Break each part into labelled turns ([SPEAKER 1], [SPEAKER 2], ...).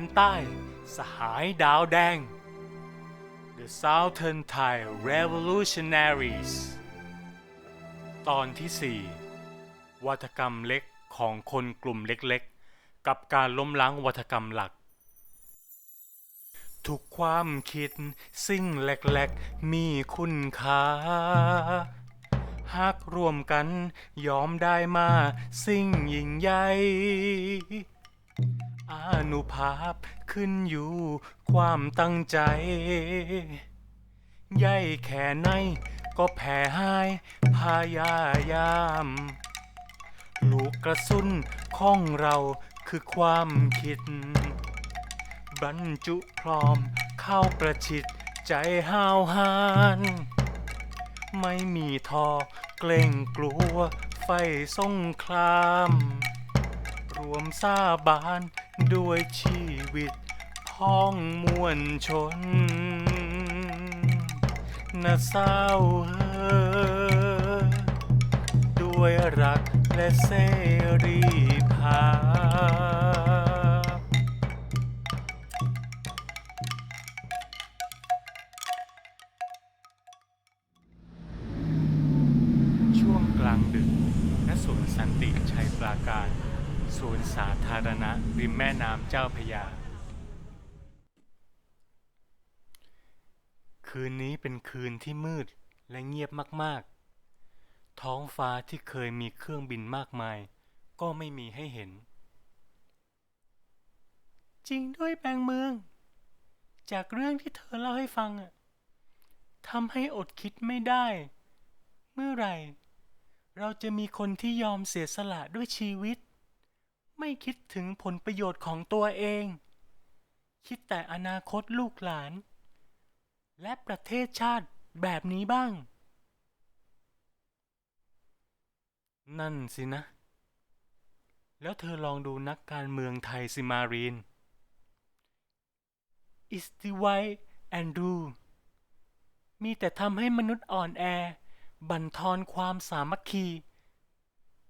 [SPEAKER 1] นใต้ สหายดาวแดง The Southern Thai Revolutionaries ตอนที่ 4 วัฒกรรมเล็กของคนกลุ่มเล็กๆ กับการล้มล้างวัฒกรรมหลัก ทุกความคิดสิ่งเล็กๆ มีคุณค่าหากรวมกันยอมได้มาสิ่งยิ่งใหญ่ อนุภาพขึ้นอยู่ความตั้งใจใหญ่แค่ไหนก็แผ่หายพยายาม ลูกกระสุนของเราคือความคิด บรรจุพร้อมเข้าประชิดใจห้าวหาญไม่มีทอเกรงกลัวไฟสงคราม รวมสาบาน ด้วยชีวิตพ้องมวลชนน่าเศร้าเออด้วยรักและเสรีภาพ สวนสาธารณะริมแม่น้ำเจ้าพยา คืนนี้เป็นคืนที่มืดและเงียบมากๆ ท้องฟ้าที่เคยมีเครื่องบินมากมาย ก็ไม่มีให้เห็น จริงด้วยแปลงเมือง จากเรื่องที่เธอเล่าให้ฟังอะทำให้อดคิดไม่ได้ เมื่อไหร่ เราจะมีคนที่ยอมเสียสละด้วยชีวิต ไม่คิดถึงผลประโยชน์ของตัวเอง คิดแต่อนาคตลูกหลาน และประเทศชาติแบบนี้บ้าง นั่นสินะ แล้วเธอลองดูนักการเมืองไทยสิมารีน Is the white and do มีแต่ทำให้มนุษย์อ่อนแอ บั่นทอนความสามัคคี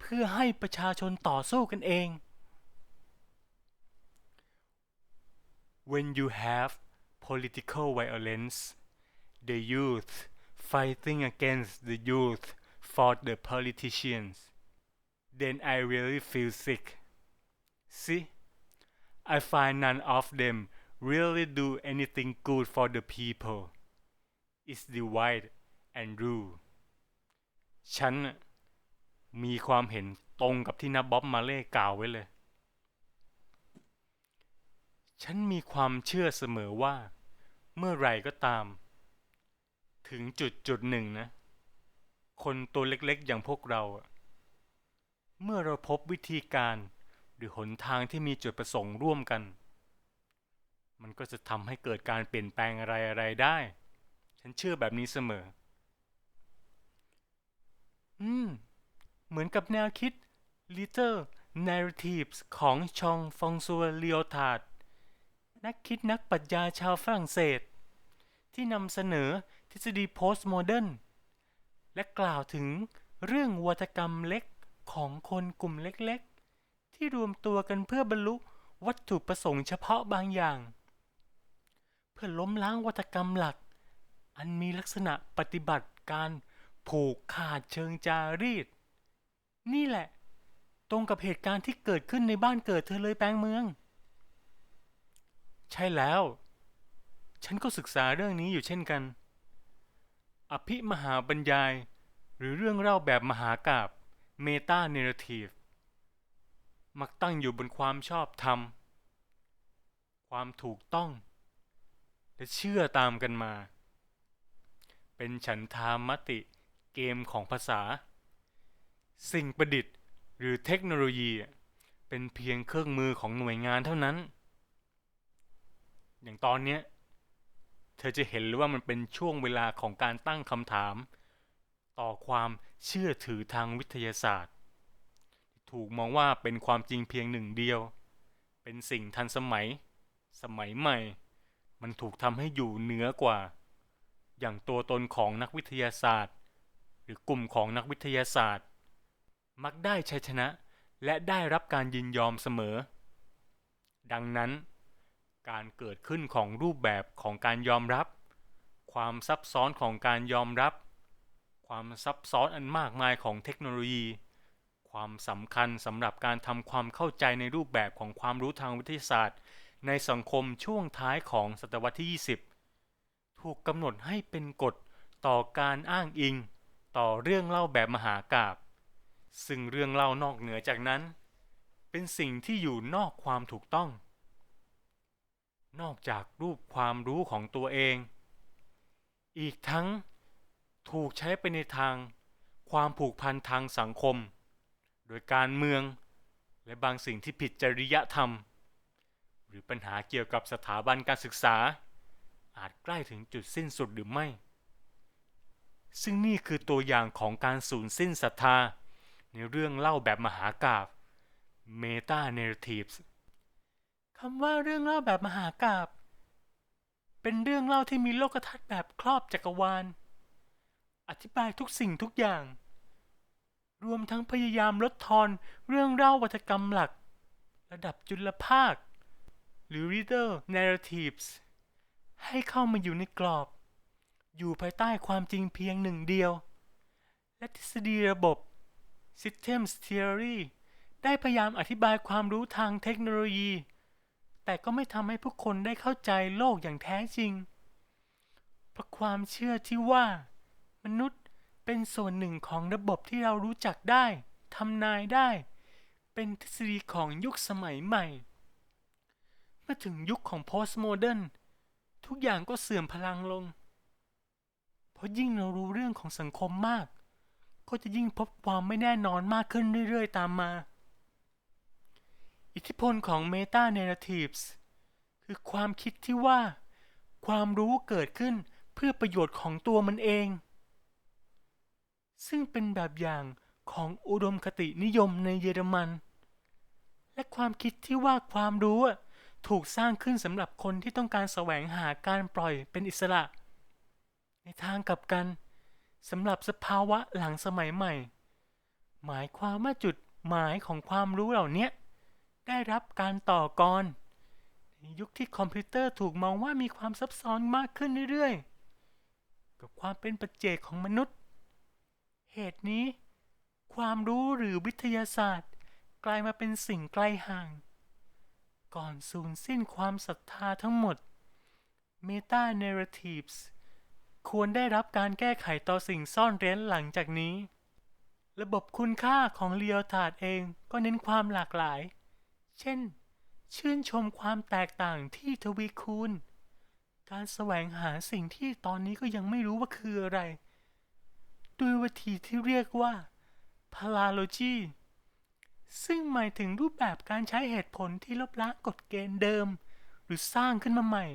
[SPEAKER 1] เพื่อให้ประชาชนต่อสู้กันเอง When you have political violence the youth fighting against the youth for the politicians then I really feel sick see I find none of them really do anything good for the people is divide and rule ฉันน่ะมีความเห็นตรงกับที่นับบ๊อบมาเล่กล่าวไว้เลย ฉันมีความเชื่อเสมอว่า เมื่อไรก็ตาม ถึงจุดจุดหนึ่งนะ คนตัวเล็กๆอย่างพวกเรา เมื่อเราพบวิธีการหรือหนทางที่มีจุดประสงค์ร่วมกัน มันก็จะทำให้เกิดการเปลี่ยนแปลงอะไรๆได้ ฉันเชื่อแบบนี้เสมอ อืม เหมือนกับแนวคิด Little Narratives ของชองฟองซัวเลียวทาด นักคิดนักปรัชญาชาวฝรั่งเศส ที่นำเสนอทฤษฎีโพสต์โมเดิร์นและกล่าวถึงเรื่องวัตกรรมเล็กของคนกลุ่มเล็กๆ ที่รวมตัวกันเพื่อบรรลุวัตถุประสงค์เฉพาะบางอย่าง เพื่อล้มล้างวัตกรรมหลัก อันมีลักษณะปฏิบัติการผูกขาดเชิงจารีต นี่แหละ ตรงกับเหตุการณ์ที่เกิดขึ้นในบ้านเกิดเธอเลยแปลงเมือง ใช่แล้ว ฉันก็ศึกษาเรื่องนี้อยู่เช่นกัน อภิมหาบรรยาย หรือเรื่องเล่าแบบมหากาบเมตาเนรทีฟมักตั้งอยู่บนความชอบธรรม ความถูกต้อง และเชื่อตามกันมา เป็นฉันทามติเกมของภาษา สิ่งประดิษฐ์หรือเทคโนโลยี เป็นเพียงเครื่องมือของหน่วยงานเท่านั้น อย่างตอนเนี้ย เธอจะเห็นเลยว่ามันเป็นช่วงเวลาของการตั้งคำถาม ต่อความเชื่อถือทางวิทยาศาสตร์ ถูกมองว่าเป็นความจริงเพียงหนึ่งเดียว เป็นสิ่งทันสมัย สมัยใหม่ มันถูกทำให้อยู่เหนือกว่า อย่างตัวตนของนักวิทยาศาสตร์ หรือกลุ่มของนักวิทยาศาสตร์ มักได้ชัยชนะและได้รับการยินยอมเสมอ ดังนั้น การเกิดขึ้นของรูปแบบของการยอมรับ ความซับซ้อนของการยอมรับ ความซับซ้อนอันมากมายของเทคโนโลยี ความสำคัญสำหรับการทำความเข้าใจในรูปแบบของความรู้ทางวิทยาศาสตร์ ในสังคมช่วงท้ายของศตวรรษที่ 20 ถูกกำหนดให้เป็นกฎต่อการอ้างอิง ต่อเรื่องเล่าแบบมหากาบซึ่งเรื่องเล่านอกเหนือจากนั้น เป็นสิ่งที่อยู่นอกความถูกต้อง นอกจากรูปความรู้ของตัวเอง อีกทั้งถูกใช้ไปในทางความผูกพันทางสังคม โดยการเมืองและบางสิ่งที่ผิดจริยธรรม หรือปัญหาเกี่ยวกับสถาบันการศึกษา อาจใกล้ถึงจุดสิ้นสุดหรือไม่ ซึ่งนี่คือตัวอย่างของการสูญสิ้นศรัทธา ในเรื่องเล่าแบบมหากาบ Meta Narratives คำว่าเรื่องเล่าแบบมหากาบเป็นเรื่องเล่าที่มีโลกทัศน์แบบครอบจักรวาล อธิบายทุกสิ่งทุกอย่าง รวมทั้งพยายามลดทอนเรื่องเล่าวัฒกรรมหลัก ระดับจุลภาค หรือ reader narratives ให้เข้ามาอยู่ในกรอบ อยู่ภายใต้ความจริงเพียงหนึ่งเดียว และทฤษฎีระบบ systems theory ได้พยายามอธิบายความรู้ทางเทคโนโลยี แต่ก็ไม่ทำให้ผู้คนได้เข้าใจโลกอย่างแท้จริง เพราะความเชื่อที่ว่า มนุษย์เป็นส่วนหนึ่งของระบบที่เรารู้จักได้ทำนายได้ เป็นทฤษฎีของยุคสมัยใหม่ เมื่อถึงยุคของ postmodern ทุกอย่างก็เสื่อมพลังลง เพราะยิ่งเรารู้เรื่องของสังคมมาก ก็จะยิ่งพบความไม่แน่นอนมากขึ้นเรื่อยๆ ตามมา อิทธิพลของ Meta Narratives คือความคิดที่ว่า ความรู้เกิดขึ้นเพื่อประโยชน์ของตัวมันเอง ซึ่งเป็นแบบอย่างของอุดมคตินิยมในเยอรมัน และความคิดที่ว่าความรู้ถูกสร้างขึ้นสำหรับคนที่ต้องการแสวงหาการปล่อยเป็นอิสระ ในทางกลับกันสำหรับสภาวะหลังสมัยใหม่ หมายความว่าจุดหมายของความรู้เหล่านี้ ได้รับการต่อกรในยุคที่คอมพิวเตอร์ถูกมองว่ามีความซับซ้อนมากขึ้นเรื่อยๆ กับความเป็นปัจเจกของมนุษย์ เหตุนี้ ความรู้หรือวิทยาศาสตร์ กลายมาเป็นสิ่งไกลห่าง ก่อนสูญสิ้นความศรัทธาทั้งหมด Meta Narratives ควรได้รับการแก้ไขต่อสิ่งซ่อนเร้นหลังจากนี้ ระบบคุณค่าของเลียวถาดเองก็เน้นความหลากหลาย เช่น ชื่นชมความแตกต่างที่ทวีคูณ การแสวงหาสิ่งที่ตอนนี้ก็ยังไม่รู้ว่าคืออะไร ด้วยวิธีที่เรียกว่า paralogy ซึ่งหมายถึงรูปแบบการใช้เหตุผลที่ลบล้างกฎเกณฑ์เดิม หรือสร้างขึ้นมาใหม่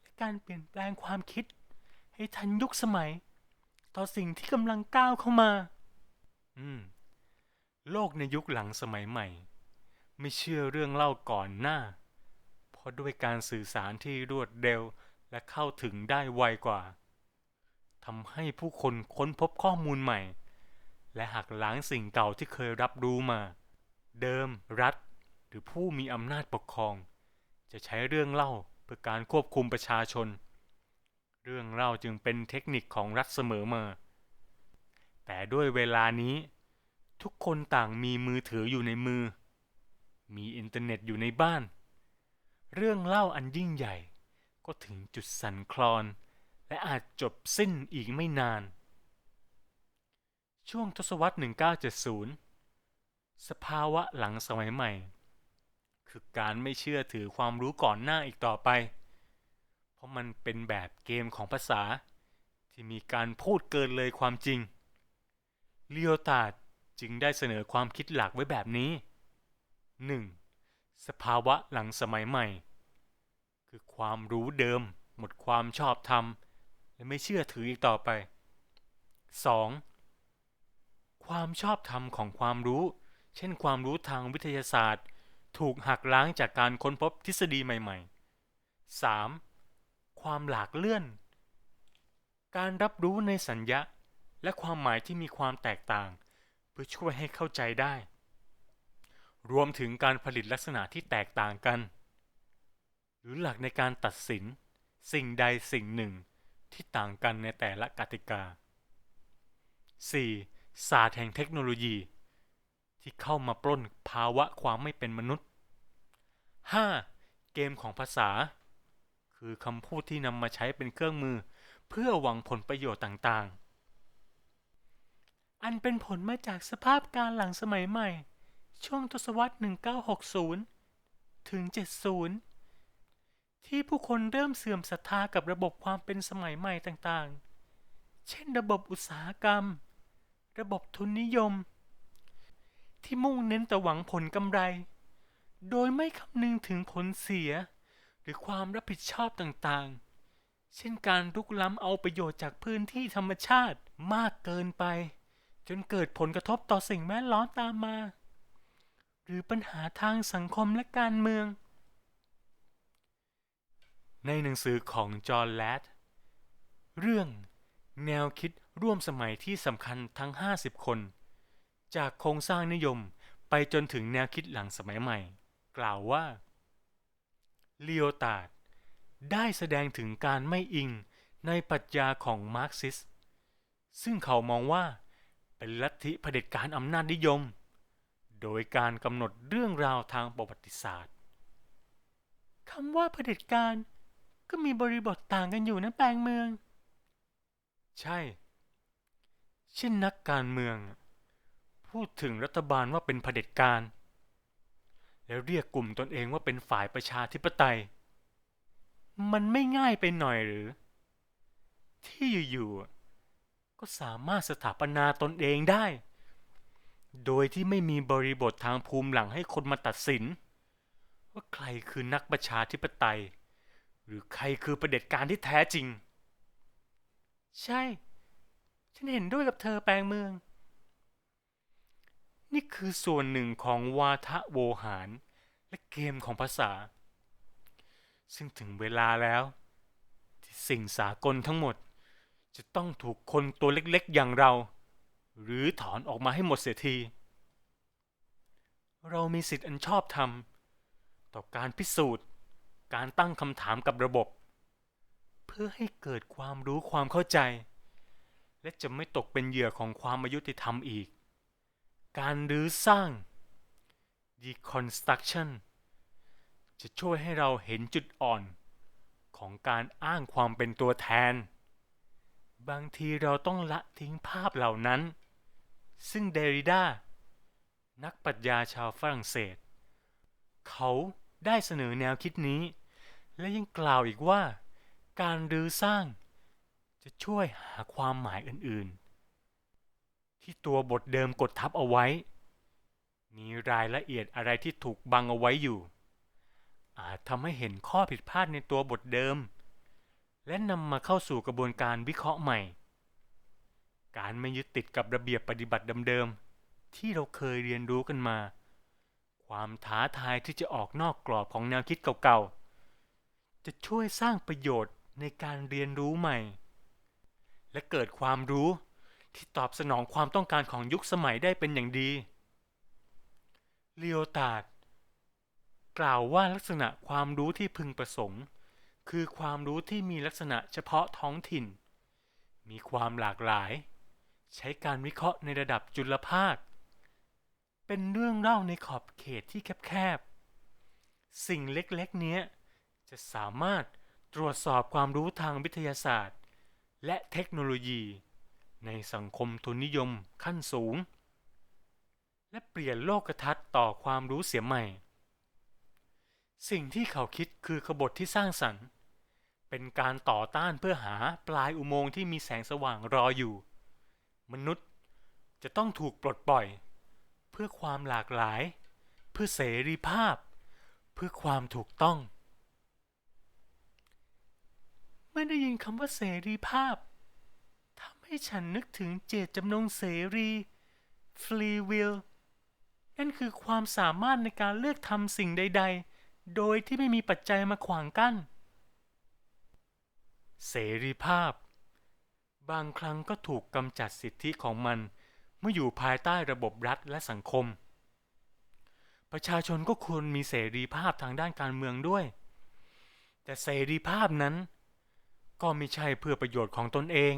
[SPEAKER 1] และการเปลี่ยนแปลงความคิด ให้ทันยุคสมัย ต่อสิ่งที่กำลังก้าวเข้ามา อืม โลกในยุคหลังสมัยใหม่ ไม่เชื่อเรื่องเล่าก่อนหน้า เพราะด้วยการสื่อสารที่รวดเร็วและเข้าถึงได้ไวกว่าทำให้ผู้คนค้นพบข้อมูลใหม่ และหักล้างสิ่งเก่าที่เคยรับรู้มา เดิมรัฐ หรือผู้มีอำนาจปกครอง จะใช้เรื่องเล่าเพื่อการควบคุมประชาชน เรื่องเล่าจึงเป็นเทคนิคของรัฐเสมอมา แต่ด้วยเวลานี้ ทุกคนต่างมีมือถืออยู่ในมือ มีอินเทอร์เน็ตอยู่ในบ้าน เรื่องเล่าอันยิ่งใหญ่ ก็ถึงจุดสั่นคลอน และอาจจบสิ้นอีกไม่นาน ช่วงทศวรรษ 1970 สภาวะหลังสมัยใหม่ คือการไม่เชื่อถือความรู้ก่อนหน้าอีกต่อไป เพราะมันเป็นแบบเกมของภาษา ที่มีการพูดเกินเลยความจริงเลียวตาดจึงได้เสนอความคิดหลักไว้แบบนี้ 1. สภาวะหลังสมัยใหม่ คือความรู้เดิม หมดความชอบธรรม และไม่เชื่อถืออีกต่อไป 2. ความชอบธรรมของความรู้ เช่นความรู้ทางวิทยาศาสตร์ ถูกหักล้างจากการค้นพบทฤษฎีใหม่ ๆ 3. ความหลากเลื่อน การรับรู้ในสัญญาและความหมายที่มีความแตกต่าง เพื่อช่วยให้เข้าใจได้ รวมถึงการผลิตลักษณะที่แตกต่างกัน หรือหลักในการตัดสินสิ่งใดสิ่งหนึ่งที่ต่างกันในแต่ละกติกา 4. ศาสตร์แห่งเทคโนโลยี ที่เข้ามาปล้นภาวะความไม่เป็นมนุษย์ 5. เกมของภาษา คือคำพูดที่นำมาใช้เป็นเครื่องมือ เพื่อหวังผลประโยชน์ต่างๆ อันเป็นผลมาจากสภาพการหลังสมัยใหม่ ช่วงทศวรรษ 1960 ถึง 70 ที่ผู้คนเริ่มเสื่อมศรัทธากับระบบความเป็นสมัยใหม่ต่างๆ เช่นระบบอุตสาหกรรม ระบบทุนนิยม ที่มุ่งเน้นแต่หวังผลกำไร โดยไม่คำนึงถึงผลเสีย หรือความรับผิดชอบต่างๆ เช่นการลุกล้ำเอาประโยชน์จากพื้นที่ธรรมชาติมากเกินไป จนเกิดผลกระทบต่อสิ่งแวดล้อมตามมา หรือปัญหาทางสังคมและการเมือง ในหนังสือของจอห์นแลดเรื่องแนวคิดร่วมสมัยที่สำคัญทั้ง 50 คน จากโครงสร้างนิยมไปจนถึงแนวคิดหลังสมัยใหม่ กล่าวว่าเลีโอตาดได้แสดงถึงการไม่อิงในปรัชญาของมาร์กซิส ซึ่งเขามองว่าเป็นลัทธิเผด็จการอำนาจนิยม โดยการกำหนดเรื่องราวทางประวัติศาสตร์คำว่าเผด็จการก็มีบริบทต่างกันอยู่นะแปลงเมือง ใช่ เช่นนักการเมือง พูดถึงรัฐบาลว่าเป็นเผด็จการ แล้วเรียกกลุ่มตนเองว่าเป็นฝ่ายประชาธิปไตย มันไม่ง่ายไปหน่อยหรือ ที่อยู่ๆก็สามารถสถาปนาตนเองได้ โดยที่ไม่มีบริบททางภูมิหลังให้คนมาตัดสิน ว่าใครคือนักประชาธิปไตย หรือใครคือประเด็จการที่แท้จริง ใช่ ฉันเห็นด้วยกับเธอแปลงเมือง นี่คือส่วนหนึ่งของวาทะโวหารและเกมของภาษา ซึ่งถึงเวลาแล้ว ที่สิ่งสากลทั้งหมด จะต้องถูกคนตัวเล็กๆอย่างเรา หรือถอนออกมาให้หมดเสียที เรามีสิทธิ์อันชอบธรรม ต่อการพิสูจน์ การตั้งคำถามกับระบบ เพื่อให้เกิดความรู้ความเข้าใจ และจะไม่ตกเป็นเหยื่อของความอายุติธรรมอีก การรื้อสร้าง deconstruction จะช่วยให้เราเห็นจุดอ่อนของการอ้างความเป็นตัวแทน บางทีเราต้องละทิ้งภาพเหล่านั้น ซึ่งเดริดานักปรัชญาชาวฝรั่งเศส เขาได้เสนอแนวคิดนี้ และยังกล่าวอีกว่า การรื้อสร้าง จะช่วยหาความหมายอื่นๆ ที่ตัวบทเดิมกดทับเอาไว้ มีรายละเอียดอะไรที่ถูกบังเอาไว้อยู่ อาจทำให้เห็นข้อผิดพลาดในตัวบทเดิม และนำมาเข้าสู่กระบวนการวิเคราะห์ใหม่ การไม่ยึดติดกับระเบียบปฏิบัติเดิมๆที่เราเคยเรียนรู้กันมา ความท้าทายที่จะออกนอกกรอบของแนวคิดเก่าๆ จะช่วยสร้างประโยชน์ในการเรียนรู้ใหม่ และเกิดความรู้ที่ตอบสนองความต้องการของยุคสมัยได้เป็นอย่างดีเลโอตาดกล่าวว่าลักษณะความรู้ที่พึงประสงค์ คือความรู้ที่มีลักษณะเฉพาะท้องถิ่น มีความหลากหลาย ใช้การวิเคราะห์ในระดับจุลภาค เป็นเรื่องเล่าในขอบเขตที่แคบๆ สิ่งเล็กๆ เนี้ย จะสามารถตรวจสอบความรู้ทางวิทยาศาสตร์ และเทคโนโลยี ในสังคมทุนนิยมขั้นสูง และเปลี่ยนโลกทัศน์ต่อความรู้เสียใหม่ สิ่งที่เขาคิดคือขบฏที่สร้างสรรค์ เป็นการต่อต้านเพื่อหาปลายอุโมงค์ที่มีแสงสว่างรออยู่ มนุษย์จะต้องถูกปลดปล่อย เพื่อความหลากหลาย เพื่อเสรีภาพ เพื่อความถูกต้องเมื่อได้ยินคำว่าเสรีภาพทำให้ฉันนึกถึงเจตจำนงเสรี free will นั่นคือความสามารถในการเลือกทำสิ่งใด ๆ โดยที่ไม่มีปัจจัยมาขวางกั้น เสรีภาพ บางครั้งก็ถูกกำจัดสิทธิของมัน เมื่ออยู่ภายใต้ระบบรัฐและสังคม ประชาชนก็ควรมีเสรีภาพทางด้านการเมืองด้วย แต่เสรีภาพนั้น ก็ไม่ใช่เพื่อประโยชน์ของตนเอง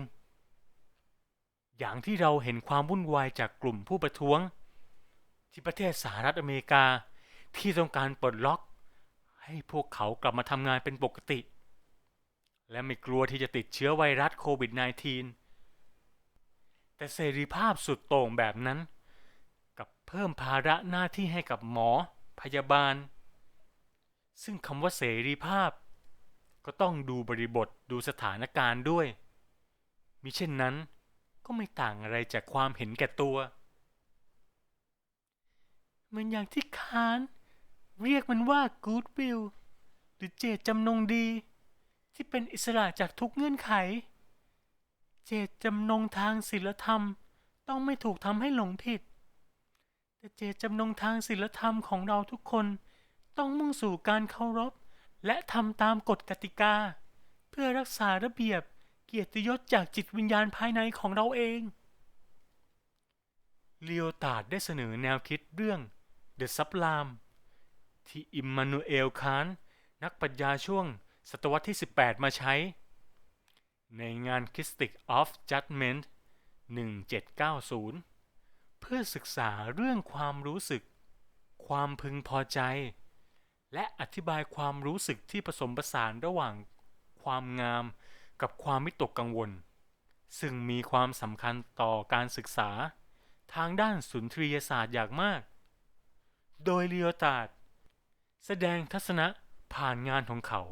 [SPEAKER 1] อย่างที่เราเห็นความวุ่นวายจากกลุ่มผู้ประท้วง ที่ประเทศสหรัฐอเมริกาที่ต้องการปลดล็อก ให้พวกเขากลับมาทำงานเป็นปกติ และไม่กลัวที่จะติดเชื้อไวรัสโควิด -19 แต่เสรีภาพสุดโต่งแบบนั้น กับเพิ่มภาระหน้าที่ให้กับหมอ พยาบาล ซึ่งคำว่าเสรีภาพ ก็ต้องดูบริบทดูสถานการณ์ด้วย มิเช่นนั้นก็ไม่ต่างอะไรจากความเห็นแก่ตัวเหมือนอย่างที่คาน เรียกมันว่า goodwill หรือเจตจำนงดี ที่เป็นอิสระจากทุกเงื่อนไข เจตจำนงทางศีลธรรมต้องไม่ถูกทำให้หลงผิด แต่เจตจำนงทางศีลธรรมของเราทุกคนต้องมุ่งสู่การเคารพ และทำตามกฎกติกา เพื่อรักษาระเบียบเกียรติยศจากจิตวิญญาณภายในของเราเองเลียวตาร์ดได้เสนอแนวคิดเรื่อง The Sublime ที่อิมมานูเอลคานนักปรัชญาช่วง ศตวรรษที่ 18 มาใช้ ในงาน Critic of Judgment 1790 เพื่อศึกษาเรื่องความรู้สึก ความพึงพอใจ และอธิบายความรู้สึกที่ผสมผสานระหว่างความงามกับความวิตกกังวล ซึ่งมีความสำคัญต่อการศึกษา ทางด้านสุนทรียศาสตร์อย่างมาก โดยเลียวตาดแสดงทัศนะผ่านงานของเขา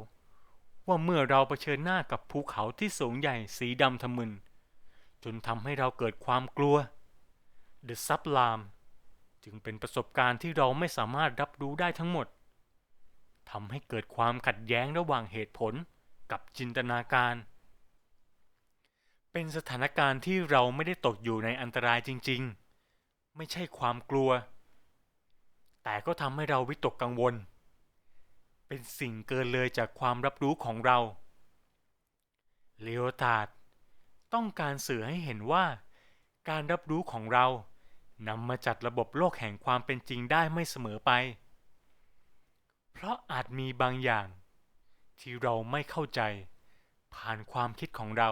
[SPEAKER 1] ว่าเมื่อเราเผชิญหน้ากับภูเขาที่สูงใหญ่สีดำทะมึน จนทำให้เราเกิดความกลัว The Sublime จึงเป็นประสบการณ์ที่เราไม่สามารถรับรู้ได้ทั้งหมดทำให้เกิดความขัดแย้งระหว่างเหตุผลกับจินตนาการ เป็นสถานการณ์ที่เราไม่ได้ตกอยู่ในอันตรายจริง ๆ ไม่ใช่ความกลัว แต่ก็ทำให้เราวิตกกังวล เป็นสิ่งเกินเลยจากความรับรู้ของเราเลโอตาดต้องการสื่อให้เห็นว่า การรับรู้ของเรานำมาจัดระบบโลกแห่งความเป็นจริงได้ไม่เสมอไป เพราะอาจมีบางอย่าง ที่เราไม่เข้าใจ ผ่านความคิดของเรา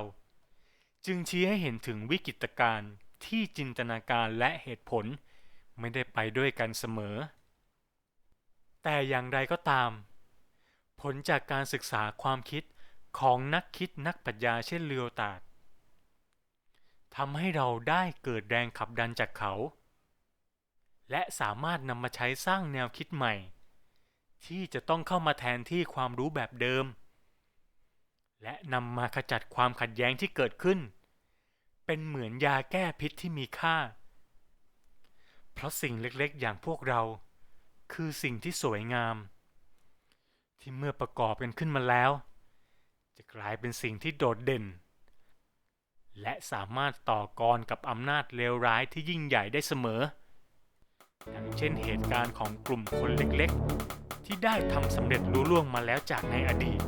[SPEAKER 1] จึงชี้ให้เห็นถึงวิกฤตการณ์ที่จินตนาการและเหตุผลไม่ได้ไปด้วยกันเสมอ แต่อย่างไรก็ตาม ผลจากการศึกษาความคิดของนักคิดนักปรัชญาเช่นเลียวตาดทำให้เราได้เกิดแรงขับดันจากเขา และสามารถนำมาใช้สร้างแนวคิดใหม่ ที่จะต้องเข้ามาแทนที่ความรู้แบบเดิม และนำมาขจัดความขัดแย้งที่เกิดขึ้น เป็นเหมือนยาแก้พิษที่มีค่า เพราะสิ่งเล็กๆอย่างพวกเรา คือสิ่งที่สวยงาม ที่เมื่อประกอบกันขึ้นมาแล้ว จะกลายเป็นสิ่งที่โดดเด่น และสามารถต่อกรกับอำนาจเลวร้ายที่ยิ่งใหญ่ได้เสมอ อย่างเช่นเหตุการณ์ของกลุ่มคนเล็กๆ ที่ได้ทำสำเร็จรู้ล่วงมาแล้วจากในอดีต